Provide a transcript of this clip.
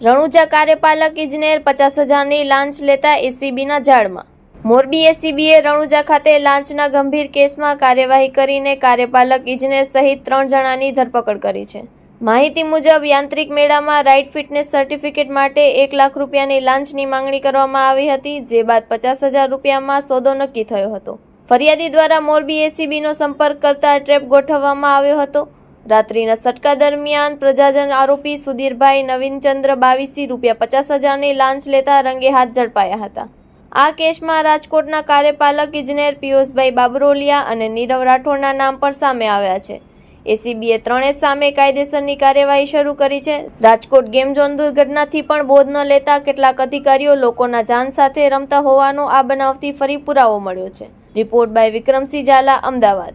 રણુજા કાર્યપાલક ઇજનેર પચાસ હજારની લાંચ લેતા એસીબીના જાળમાં મોરબી એસીબીએ રણુજા ખાતે લાંચના ગંભીર કેસમાં કાર્યવાહી કરીને કાર્યપાલક ઇજનેર સહિત ત્રણ જણાની ધરપકડ કરી છે. માહિતી મુજબ, યાંત્રિક મેળામાં રાઇટ ફિટનેસ સર્ટિફિકેટ માટે એક લાખ રૂપિયાની લાંચની માંગણી કરવામાં આવી હતી, જે બાદ પચાસ હજાર રૂપિયામાં સોદો નક્કી થયો હતો. ફરિયાદી દ્વારા મોરબી એસીબીનો સંપર્ક કરતા ટ્રેપ ગોઠવવામાં આવ્યો હતો. રાત્રિના સટકા દરમિયાન પ્રજાજન આરોપી સુધીરભાઈ નવીનચંદ્ર બાવીસી રૂપિયા પચાસ હજારની લાંચ લેતા રંગે હાથ ઝડપાયા હતા. આ કેસમાં રાજકોટના કાર્યપાલક ઇજનેર પિયુષભાઈ બાબરોલિયા અને નીરવ રાઠોડના નામ પણ સામે આવ્યા છે. એસીબીએ ત્રણેય સામે કાયદેસરની કાર્યવાહી શરૂ કરી છે. રાજકોટ ગેમ ઝોન દુર્ઘટનાથી પણ બોધ ન લેતા કેટલાક અધિકારીઓ લોકોના જાન સાથે રમતા હોવાનો આ બનાવથી ફરી પુરાવો મળ્યો છે. Report by Vikramsinh Jhala, Ahmedabad.